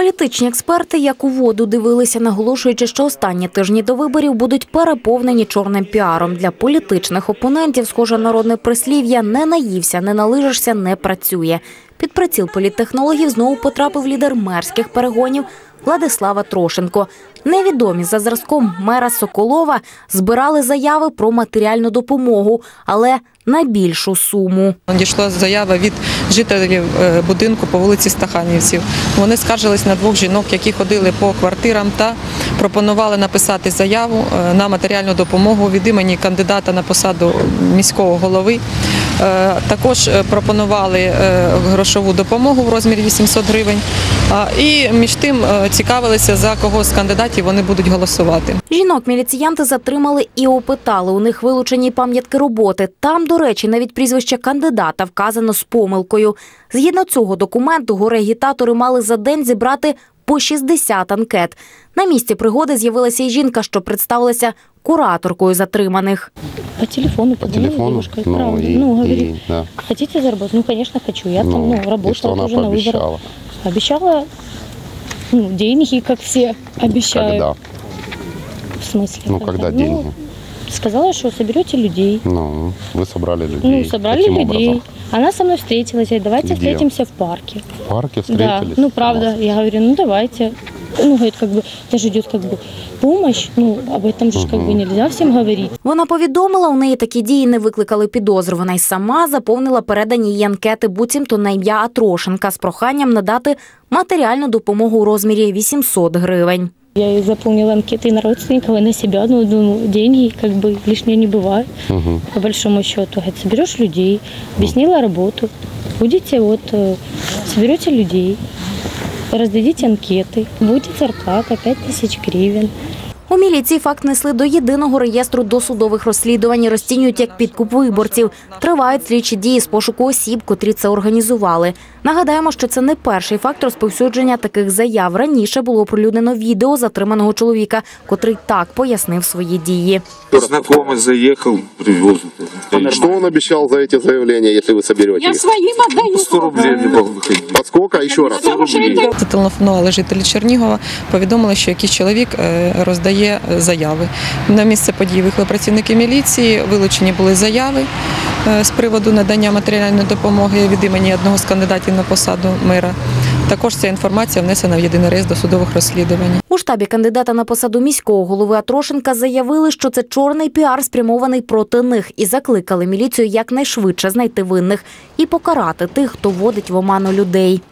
Політичні експерти як у воду дивилися, наголошуючи, що останні тижні до виборів будуть переповнені чорним піаром. Для політичних опонентів, схоже, народне прислів'я не наївся, не налижишся, не працює. Під приціл політтехнологів знову потрапив лідер мерських перегонів Владислава Трошенко. Невідомі за зразком мера Соколова збирали заяви про матеріальну допомогу, але на більшу суму. Надійшла заява від жителів е, будинку по вулиці Стаханівців. Вони скаржились на двох жінок, які ходили по квартирам та пропонували написати заяву е, на матеріальну допомогу від імені кандидата на посаду міського голови. Е, Також пропонували грошову допомогу в розмірі 800 гривень. І між тим е, цікавилися, за кого з кандидатів вони будуть голосувати. Жінок міліціянти затримали і опитали. У них вилучені пам'ятки роботи. Там, до речі, навіть прізвище кандидата вказано з помилкою. Згідно цього документу, горе-агітатори мали за день зібрати по 60 анкет. На місці пригоди з'явилася і жінка, що представилася кураторкою затриманих. По телефону по телефону. девушка, Ну, правда. и, ну, говорит, и, да. хотите заработать? Ну, конечно, хочу. Я там, ну, что работала тоже на выборах. Обещала, ну, деньги, как все обещают. Когда? В смысле? Ну, когда деньги? сказала, что соберете людей. Ну, вы собрали людей. Ну, собрали Каким людей. образом? Она со мной встретилась, говорит, давайте Где? встретимся в парке. В парке Да, встретились? ну правда. Я говорю, ну давайте. Ну, говорит, как бы, даже идет как бы помощь, ну, об этом же как бы нельзя всем говорить. Вона повідомила, у неї такі дії не викликали підозру. Вона й сама заповнила передані їй анкети буцімто на ім'я Атрошенка з проханням надати матеріальну допомогу у розмірі 800 гривень. Я и заполнила анкеты на родственников, и на себя, ну, думаю, деньги как бы лишние не бывают, Мгм. по большому счету. Говорит, соберешь людей, объяснила работу, будете вот, э, соберете людей, раздадите анкеты, будет зарплата 5 тысяч гривен. У міліції факт несли до єдиного реєстру досудових розслідувань, і розцінюють як підкуп виборців. Тривають слідчі дії з пошуку осіб, котрі це організували. Нагадаємо, що це не перший факт розповсюдження таких заяв. Раніше було оприлюднено відео затриманого чоловіка, котрий так пояснив свої дії. Знакомый заехал, привез. Что он обещал за эти заявления, если вы соберете Я их? своим отдаю. 100 рублей не мог выходить. По сколько? Еще раз. 100 рублей. Зателефонували жителі Чернігова, повідомили, що якийсь чоловік е, роздає е, заяви. На місце події виїхали працівники міліції, вилучені були заяви е, з приводу надання матеріальної допомоги від імені одного з кандидатів на посаду мера. Також ця інформація внесена в єдиний реєстр досудових розслідувань. У штабі кандидата на посаду міського голови Атрошенка заявили, що це чорний піар спрямований проти них, і закликали міліцію якнайшвидше знайти винних і покарати тих, хто вводить в оману людей.